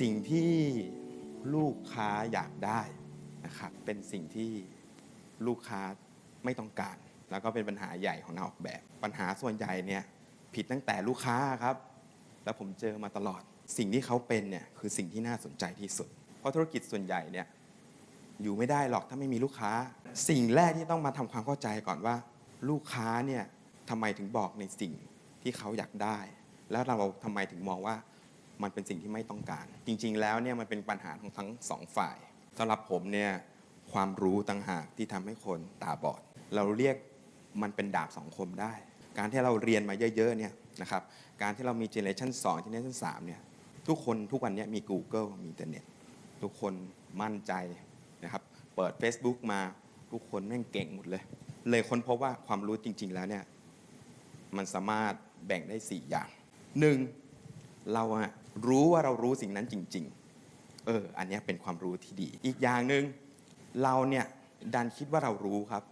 สิ่งที่ลูกค้าอยากได้นะครับเป็นสิ่งที่ลูกค้าไม่ต้องการ แล้วก็เป็นปัญหาใหญ่ของนักออกแบบ ปัญหาส่วนใหญ่เนี่ยผิดตั้งแต่ลูกค้าครับ แล้วผมเจอมาตลอด สิ่งที่เขาเป็นเนี่ยคือสิ่งที่น่าสนใจที่สุด เพราะธุรกิจส่วนใหญ่เนี่ยอยู่ไม่ได้หรอกถ้าไม่มีลูกค้า สิ่งแรกที่ต้องมาทำความเข้าใจก่อนว่า ลูกค้าเนี่ยทำไมถึงบอกในสิ่งที่เขาอยากได้ แล้วเราทำไมถึงมองว่า มันเป็นสิ่งที่ไม่ต้องการ จริง ๆ แล้วเนี่ยมันเป็นปัญหาของทั้งสองฝ่ายสำหรับผมเนี่ยความรู้ต่างหากที่ทำให้คนตาบอด เราเรียกมันเป็นดาบสองคมได้ การที่เราเรียนมาเยอะๆเนี่ยนะครับการที่เรามีเจเนอเรชัน2เจเนอเรชัน3เนี่ยทุกคนทุกวันเนี้มี Google มีอินเทอร์เน็ตทุกคนมั่นใจนะครับเปิด Facebook มาทุกคนแม่งเก่งหมดเลย เลยค้นพบว่าความรู้จริง ๆ แล้วเนี่ยมันสามารถแบ่งได้ 4 อย่าง 1. เราอะ รู้ว่าเรารู้สิ่งนั้นจริง ๆ เออ อันนี้เป็นความรู้ที่ดี อีกอย่างหนึ่งเราเนี่ยดันคิดว่าเรารู้ครับ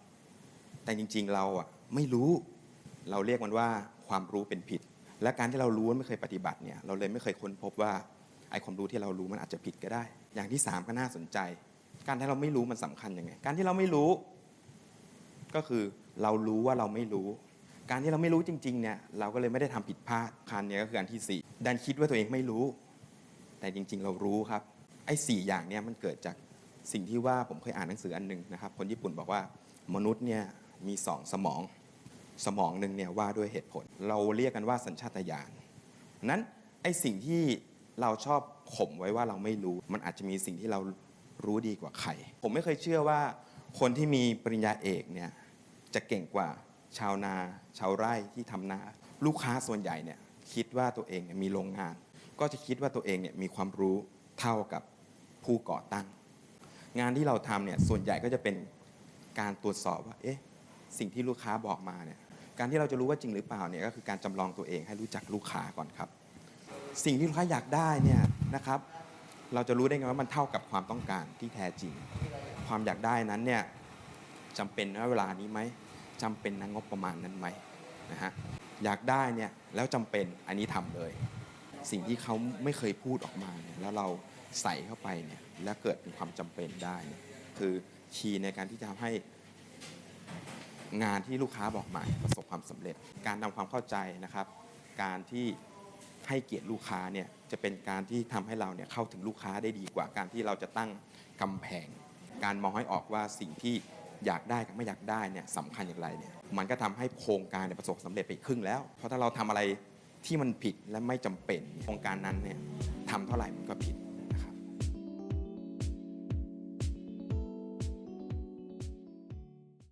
แต่จริง ๆ เราอะไม่รู้ เราเรียกมันว่าความรู้เป็นผิด และการที่เรารู้ไม่เคยปฏิบัติเนี่ย เราเลยไม่เคยค้นพบว่าไอ้ความรู้ที่เรารู้มันอาจจะผิดก็ได้ อย่างที่สามก็น่าสนใจ การที่เราไม่รู้มันสำคัญยังไง การที่เราไม่รู้ ก็คือเรารู้ว่าเราไม่รู้ การที่เราไม่รู้จริงๆเนี่ยเราก็เลยไม่ได้ทำผิดพลาดคันเนี้ก็คืออันที่สี่ดันคิดว่าตัวเองไม่รู้ แต่จริงๆ เรารู้ครับไอ้สี่อย่างเนี่ยมันเกิดจากสิ่งที่ว่าผมเคยอ่านหนังสืออันหนึ่งนะครับคนญี่ปุ่นบอกว่ามนุษย์เนี่ยมีสองสมองสมองหนึ่งเนี่ยว่าด้วยเหตุผล เราเรียกกันว่าสัญชาตญาณนั้นไอ้สิ่งที่เราชอบข่มไว้ว่าเราไม่รู้ มันอาจจะมีสิ่งที่เรารู้ดีกว่าใคร ผมไม่เคยเชื่อว่าคนที่มีปริญญาเอกเนี่ยจะเก่งกว่า ชาวนา ชาวไร่ที่ทำนา ลูกค้าส่วนใหญ่เนี่ยคิดว่าตัวเองเมีโรงงาน ก็จะคิดว่าตัวเองเนี่ยมีความรู้เท่ากับผู้ก่อตั้ง งานที่เราทำเนี่ยส่วนใหญ่ก็จะเป็นการตรวจสอบว่าเอ๊ะสิ่งที่ลูกค้าบอกมาเนี่ยการที่เราจะรู้ว่าจริงหรือเปล่าเนี่ยก็คือการจำลองตัวเองให้รู้จักลูกค้าก่อนครับ สิ่งที่ลูกค้าอยากได้เนี่ยนะครับ เราจะรู้ได้ไงว่ามันเท่ากับความต้องการที่แท้จริง ความอยากได้นั้นเนี่ยจำเป็นณเวลานี้ไหม จำเป็นณงบประมาณนั้นไหมนะฮะอยากได้เนี่ยแล้วจำเป็นอันนี้ทำเลย สิ่งที่เขาไม่เคยพูดออกมาเนี่ยแล้วเราใส่เข้าไปเนี่ยแล้วเกิดเป็นความจำเป็นได้เนี่ยคือคีย์ในการที่จะทำให้งานที่ลูกค้าบอกมาประสบความสำเร็จ การทำความเข้าใจนะครับ การที่ให้เกียรติลูกค้าเนี่ยจะเป็นการที่ทำให้เราเนี่ยเข้าถึงลูกค้าได้ดีกว่าการที่เราจะตั้งกำแพง การมองให้ออกว่าสิ่งที่ อยากได้กับไม่อยากได้เนี่ยสำคัญอย่างไรเนี่ยมันก็ทำให้โครงการเนี่ยประสบสำมสำเร็จไปครึ่งแล้ว เพราะถ้าเราทำอะไรที่มันผิดและไม่จำเป็นโครงการนั้นเนี่ยทำเท่าไหร่มันก็ผิด